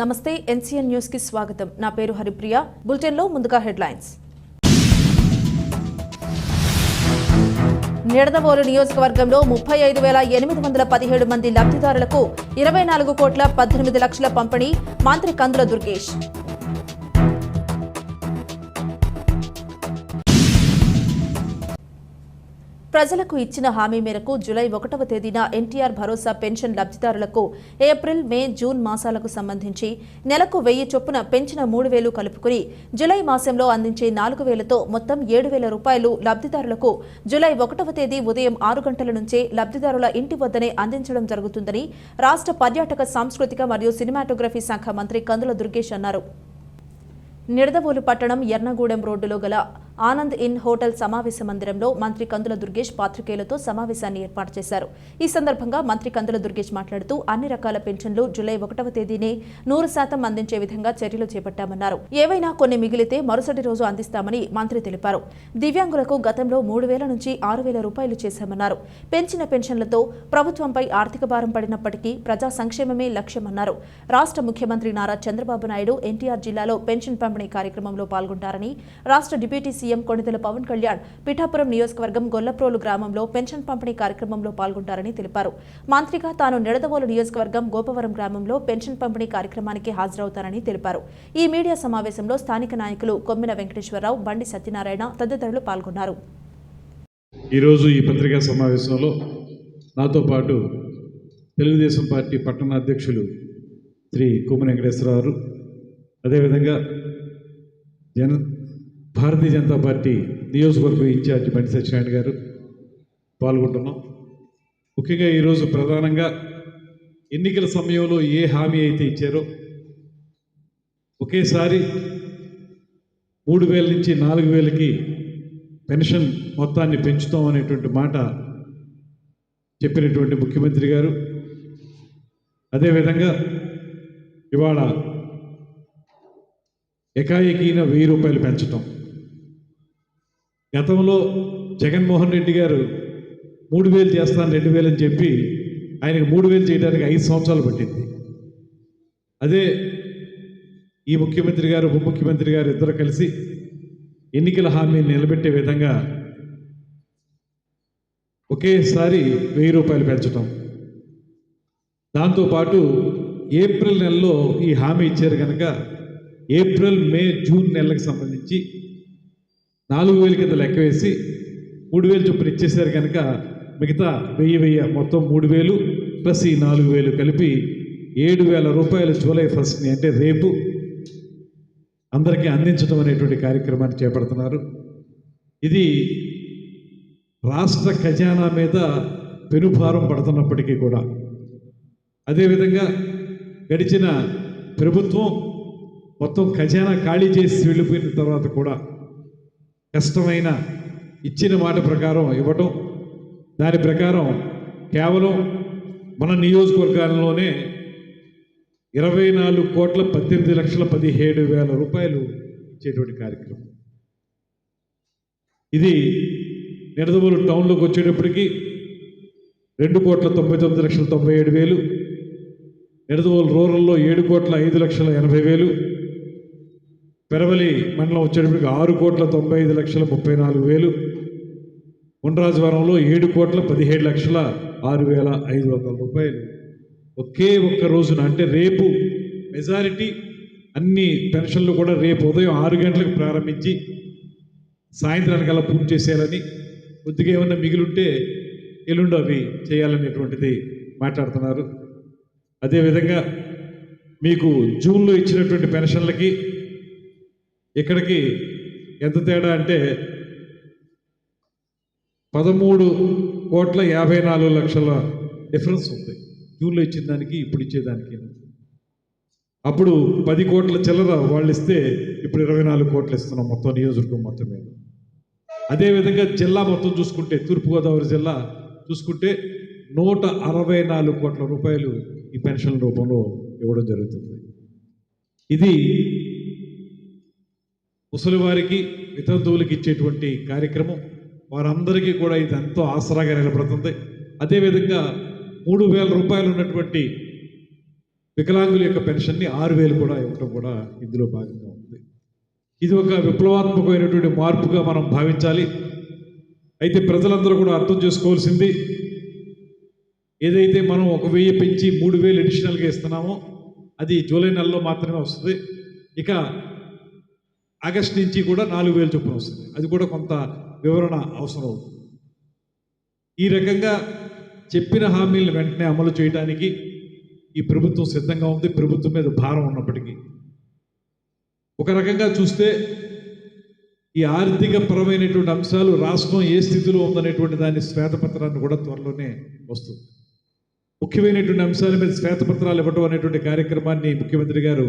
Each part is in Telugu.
నమస్తే ఎన్సీఎన్ న్యూస్కి స్వాగతం. నా పేరు హరిప్రియ. బులెటిన్లో ముందుగా హెడ్లైన్స్. నిడదవోలు నియోజకవర్గంలో ముప్పై ఐదు వేల ఎనిమిది వందల పదిహేడు మంది లబ్ధిదారులకు ఇరవై నాలుగు కోట్ల పద్దెనిమిది లక్షల పంపిణీ మంత్రి కందుల దుర్గేష్. ప్రజలకు ఇచ్చిన హామీ మేరకు జూలై ఒకటవ తేదీన ఎన్టీఆర్ భరోసా పెన్షన్ లబ్ధిదారులకు ఏప్రిల్ మే జూన్ మాసాలకు సంబంధించి నెలకు వెయ్యి చొప్పున పెంచిన మూడు వేలు కలుపుకుని జులై మాసంలో అందించే నాలుగు వేలతో మొత్తం ఏడు వేల రూపాయలు లబ్ధిదారులకు జూలై ఒకటవ తేదీ ఉదయం ఆరు గంటల నుంచే లబ్ధిదారుల ఇంటి వద్దనే అందించడం జరుగుతుందని రాష్ట్ర పర్యాటక సాంస్కృతిక మరియు సినిమాటోగ్రఫీ శాఖ మంత్రి కందుల దుర్గేష్ అన్నారు. నిడదవోలు పట్టణం ఎర్నగూడెం రోడ్డులో గల ఆనంద్ ఇన్ హోటల్ సమావేశ మందిరంలో మంత్రి కందుల దుర్గేష్ పాత్రికేయులతో సమావేశాన్ని ఏర్పాటు చేశారు. ఈ సందర్భంగా మంత్రి కందుల దుర్గేష్ మాట్లాడుతూ అన్ని రకాల పెన్షన్లు జూలై ఒకటవ తేదీనే నూరు శాతం అందించే విధంగా చర్యలు చేపట్టామన్నారు. ఏవైనా కొన్ని మిగిలితే మరుసటి రోజు అందిస్తామని మంత్రి తెలిపారు. దివ్యాంగులకు గతంలో మూడు వేల నుంచి ఆరు వేల రూపాయలు చేశామన్నారు. పెంచిన పెన్షన్లతో ప్రభుత్వంపై ఆర్థిక భారం పడినప్పటికీ ప్రజా సంక్షేమమే లక్ష్యమన్నారు. రాష్ట్ర ముఖ్యమంత్రి నారా చంద్రబాబు నాయుడు ఎన్టీఆర్ జిల్లాలో పెన్షన్ పంపిణీ కార్యక్రమంలో పాల్గొంటారని రాష్ట్ర డిప్యూటీ సీఎం కొణిదెల పవన్ కళ్యాణ్ పిఠాపురం నియోజకవర్గం గొల్లప్రోలు గ్రామంలో పెన్షన్ పంపిణీ కార్యక్రమంలో పాల్గొంటారని తెలిపారు. మంత్రిగా తాను నిడదవోలు నియోజకవర్గం గోపవరం గ్రామంలో పెన్షన్ పంపిణీ కార్యక్రమానికి హాజరవుతారని తెలిపారు. ఈ మీడియా సమావేశంలో స్థానిక నాయకులు కొమ్మిన వెంకటేశ్వరరావు బండి సత్యనారాయణ తదితరులు పాల్గొన్నారు. ఈరోజు ఈ పత్రికా సమావేశంలో నాతో పాటు తెలుగుదేశం పార్టీ పట్టణ అధ్యక్షులు శ్రీ కొమ్మిన వెంకటేశ్వరరావు అదేవిధంగా జన భారతీయ జనతా పార్టీ నియోజకవర్గ ఇన్ఛార్జి బండి సత్యనారాయణ గారు పాల్గొంటున్నాం. ముఖ్యంగా ఈరోజు ప్రధానంగా ఎన్నికల సమయంలో ఏ హామీ అయితే ఇచ్చారో ఒకేసారి మూడు వేల నుంచి నాలుగు వేలకి పెన్షన్ మొత్తాన్ని పెంచుతాం అనేటువంటి మాట చెప్పినటువంటి ముఖ్యమంత్రి గారు. అదేవిధంగా ఇవాళ ఎకాఎకీన వెయ్యి రూపాయలు పెంచటం. గతంలో జగన్మోహన్ రెడ్డి గారు మూడు వేలు చేస్తాను రెండు వేలు అని చెప్పి ఆయనకు మూడు వేలు చేయడానికి ఐదు సంవత్సరాలు పట్టింది. అదే ఈ ముఖ్యమంత్రి గారు ఉప ముఖ్యమంత్రి గారు ఇద్దరు కలిసి ఎన్నికల హామీని నిలబెట్టే విధంగా ఒకేసారి వెయ్యి రూపాయలు పెంచడం దాంతోపాటు ఏప్రిల్ నెలలో ఈ హామీ ఇచ్చారు కనుక ఏప్రిల్ మే జూన్ నెలలకు సంబంధించి నాలుగు వేల కింద లెక్క వేసి మూడు వేలు చొప్పున ఇచ్చేసారు కనుక మిగతా వెయ్యి వెయ్యి మొత్తం మూడు వేలు ప్లస్ ఈ నాలుగు వేలు కలిపి ఏడు వేల రూపాయలు జూలై ఫస్ట్ని అంటే రేపు అందరికీ అందించడం అనేటువంటి కార్యక్రమాన్ని చేపడుతున్నారు. ఇది రాష్ట్ర ఖజానా మీద పెనుభారం పడుతున్నప్పటికీ కూడా. అదేవిధంగా గడిచిన ప్రభుత్వం మొత్తం ఖజానా ఖాళీ చేసి వెళ్ళిపోయిన తర్వాత కూడా కష్టమైన ఇచ్చిన మాట ప్రకారం ఇవ్వటం. దాని ప్రకారం కేవలం మన నియోజకవర్గాల్లోనే ఇరవై నాలుగు కోట్ల పద్దెనిమిది లక్షల పదిహేడు వేల రూపాయలు ఇచ్చేటువంటి కార్యక్రమం. ఇది నిడదవోలు టౌన్లోకి వచ్చేటప్పటికి రెండు కోట్ల తొంభై తొమ్మిది లక్షల తొంభై ఏడు వేలు నిడదవోలు రూరల్లో ఏడు కోట్ల ఐదు లక్షల ఎనభై వేలు పెరవలి మండలం వచ్చేటప్పటికి ఆరు కోట్ల తొంభై ఐదు లక్షల ముప్పై నాలుగు వేలు. ఉండ్రాజవరంలో ఏడు కోట్ల పదిహేడు లక్షల ఆరు వేల ఐదు వందల రూపాయలు. ఒకే ఒక్క రోజున అంటే రేపు మెజారిటీ అన్ని పెన్షన్లు కూడా రేపు ఉదయం ఆరు గంటలకు ప్రారంభించి సాయంత్రానికల్లా పూర్తి చేసేయాలని కొద్దిగా ఏమన్నా మిగిలింటే ఎల్లుండి అవి చేయాలనేటువంటిది మాట్లాడుతున్నారు. అదేవిధంగా మీకు జూన్లో ఇచ్చినటువంటి పెన్షన్లకి ఇక్కడికి ఎంత తేడా అంటే పదమూడు కోట్ల యాభై నాలుగు లక్షల డిఫరెన్స్ ఉంది. జూన్లో ఇచ్చిన దానికి ఇప్పుడు ఇచ్చేదానికి అప్పుడు పది కోట్ల చిల్లర వాళ్ళు ఇస్తే ఇప్పుడు ఇరవై నాలుగు కోట్లు ఇస్తున్నాం మొత్తం నియోజకవర్గం మొత్తం మీద. అదేవిధంగా జిల్లా మొత్తం చూసుకుంటే తూర్పుగోదావరి జిల్లా చూసుకుంటే నూట అరవై నాలుగు కోట్ల రూపాయలు ఈ పెన్షన్ రూపంలో ఇవ్వడం జరుగుతుంది. ఇది ముసలివారికి వితంతువులకి ఇచ్చేటువంటి కార్యక్రమం వారందరికీ కూడా ఇది ఎంతో ఆసరాగా నిలబడుతుంది. అదేవిధంగా మూడు వేల రూపాయలు ఉన్నటువంటి వికలాంగుల యొక్క పెన్షన్ని ఆరు వేలు కూడా ఇవ్వడం కూడా ఇందులో భాగంగా ఉంది. ఇది ఒక విప్లవాత్మకమైనటువంటి మార్పుగా మనం భావించాలి. అయితే ప్రజలందరూ కూడా అర్థం చేసుకోవాల్సింది ఏదైతే మనం ఒక వెయ్యి పెంచి మూడు వేలు అడిషనల్గా ఇస్తున్నామో అది జూలై నెలలో మాత్రమే వస్తుంది. ఇక ఆగస్ట్ నుంచి కూడా నాలుగు వేలు చొప్పున వస్తుంది. అది కూడా కొంత వివరణ అవసరం అవుతుంది. ఈ రకంగా చెప్పిన హామీలను వెంటనే అమలు చేయడానికి ఈ ప్రభుత్వం సిద్ధంగా ఉంది. ప్రభుత్వం మీద భారం ఉన్నప్పటికీ. ఒక రకంగా చూస్తే ఈ ఆర్థిక పరమైనటువంటి అంశాలు రాష్ట్రం ఏ స్థితిలో ఉందనేటువంటి దాని శ్వేతపత్రాన్ని కూడా త్వరలోనే వస్తుంది. ముఖ్యమైనటువంటి అంశాల మీద శ్వేతపత్రాలు ఇవ్వడం అనేటువంటి కార్యక్రమాన్ని ముఖ్యమంత్రి గారు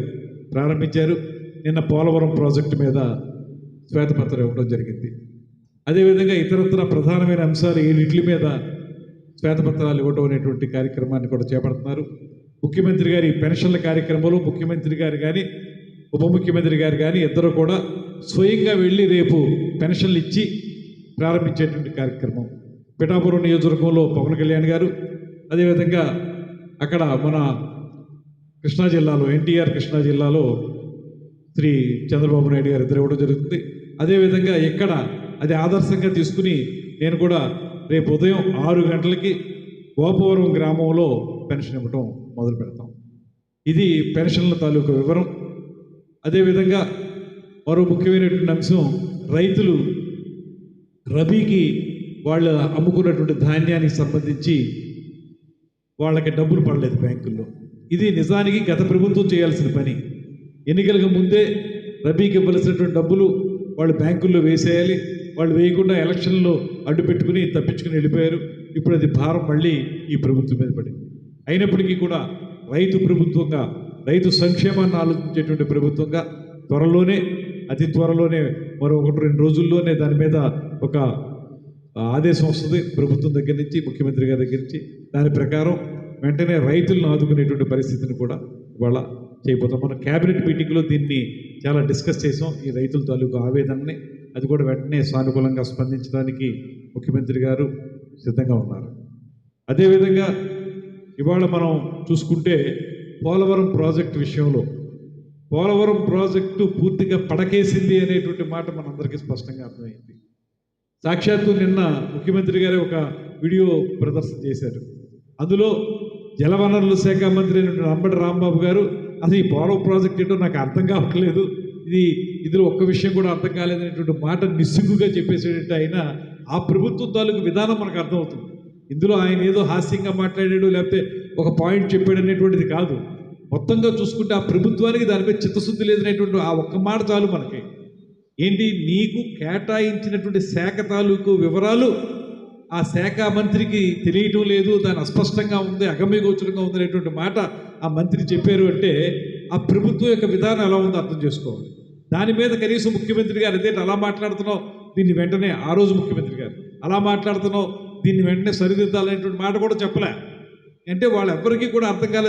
ప్రారంభించారు. నిన్న పోలవరం ప్రాజెక్టు మీద శ్వేతపత్రం ఇవ్వడం జరిగింది. అదేవిధంగా ఇతరత్ర ప్రధానమైన అంశాలు ఏడిట్ల మీద శ్వేతపత్రాలు ఇవ్వడం అనేటువంటి కార్యక్రమాన్ని కూడా చేపడుతున్నారు. ముఖ్యమంత్రి గారి పెన్షన్ల కార్యక్రమంలో ముఖ్యమంత్రి గారు కానీ ఉప ముఖ్యమంత్రి గారు కానీ ఇద్దరు కూడా స్వయంగా వెళ్ళి రేపు పెన్షన్లు ఇచ్చి ప్రారంభించేటువంటి కార్యక్రమం. పిఠాపురం నియోజకవర్గంలో పవన్ కళ్యాణ్ గారు అదేవిధంగా అక్కడ మన కృష్ణా జిల్లాలో ఎన్టీఆర్ కృష్ణా జిల్లాలో శ్రీ చంద్రబాబు నాయుడు గారు ఇద్దరు ఇవ్వడం జరుగుతుంది. అదేవిధంగా ఇక్కడ అది ఆదర్శంగా తీసుకుని నేను కూడా రేపు ఉదయం ఆరు గంటలకి గోపవరం గ్రామంలో పెన్షన్ ఇవ్వటం మొదలు పెడతాం. ఇది పెన్షన్ల తాలూకు వివరం. అదేవిధంగా మరో ముఖ్యమైనటువంటి అంశం రైతులు రబీకి వాళ్ళు అమ్ముకున్నటువంటి ధాన్యానికి సంబంధించి వాళ్ళకి డబ్బులు పడలేదు బ్యాంకుల్లో. ఇది నిజానికి గత ప్రభుత్వం చేయాల్సిన పని. ఎన్నికలకు ముందే రబీకి ఇవ్వాల్సినటువంటి డబ్బులు వాళ్ళు బ్యాంకుల్లో వేసేయాలి. వాళ్ళు వేయకుండా ఎలక్షన్లో అడ్డు పెట్టుకుని తప్పించుకుని వెళ్ళిపోయారు. ఇప్పుడు అది భారం మళ్ళీ ఈ ప్రభుత్వం మీద పడింది. అయినప్పటికీ కూడా రైతు ప్రభుత్వంగా రైతు సంక్షేమాన్ని ఆలోచించేటువంటి ప్రభుత్వంగా త్వరలోనే అతి త్వరలోనే మరో ఒకటి రెండు రోజుల్లోనే దాని మీద ఒక ఆదేశం వస్తుంది ప్రభుత్వం దగ్గర నుంచి ముఖ్యమంత్రి గారి దగ్గర నుంచి. దాని ప్రకారం వెంటనే రైతులను ఆదుకునేటువంటి పరిస్థితిని కూడా ఇవాళ చేయబోతాం మనం క్యాబినెట్ మీటింగ్లో దీన్ని చాలా డిస్కస్ చేసాం ఈ రైతుల తాలూకు ఆవేదనని అది కూడా వెంటనే సానుకూలంగా స్పందించడానికి ముఖ్యమంత్రి గారు సిద్ధంగా ఉన్నారు. అదేవిధంగా ఇవాళ మనం చూసుకుంటే పోలవరం ప్రాజెక్టు విషయంలో పోలవరం ప్రాజెక్టు పూర్తిగా పడకేసింది అనేటువంటి మాట మనందరికీ స్పష్టంగా అర్థమైంది. సాక్షాత్తు నిన్న ముఖ్యమంత్రి గారే ఒక వీడియో ప్రదర్శన చేశారు. అందులో జలవనరుల శాఖ మంత్రి అయినటువంటి అంబటి రాంబాబు గారు అసలు ఈ పోలవరం ప్రాజెక్ట్ ఏంటో నాకు అర్థం కావట్లేదు. ఇది ఇందులో ఒక్క విషయం కూడా అర్థం కాలేదనేటువంటి మాట నిస్సిగ్గుగా చెప్పేసేటట్టు ఆయన ఆ ప్రభుత్వం తాలూకు విధానం మనకు అర్థమవుతుంది. ఇందులో ఆయన ఏదో హాస్యంగా మాట్లాడాడు లేకపోతే ఒక పాయింట్ చెప్పాడు అనేటువంటిది కాదు. మొత్తంగా చూసుకుంటే ఆ ప్రభుత్వానికి దానిపై చిత్తశుద్ధి లేదనేటువంటి ఆ ఒక్క మాట చాలు మనకి. ఏంటి? నీకు కేటాయించినటువంటి శాఖ తాలూకు వివరాలు ఆ శాఖ మంత్రికి తెలియటం లేదు దాని అస్పష్టంగా ఉంది అగమ్యగోచరంగా ఉంది అనేటువంటి మాట ఆ మంత్రి చెప్పారు అంటే ఆ ప్రభుత్వం యొక్క విధానం ఎలా ఉందో అర్థం చేసుకోవాలి. దాని మీద కనీసం ముఖ్యమంత్రి గారు అదే అలా మాట్లాడుతున్నావు? దీన్ని వెంటనే ఆ రోజు ముఖ్యమంత్రి గారు అలా మాట్లాడుతున్నావు? దీన్ని వెంటనే సరిదిద్దాలనేటువంటి మాట కూడా చెప్పలే. అంటే వాళ్ళెవ్వరికీ కూడా అర్థం కాలేదు.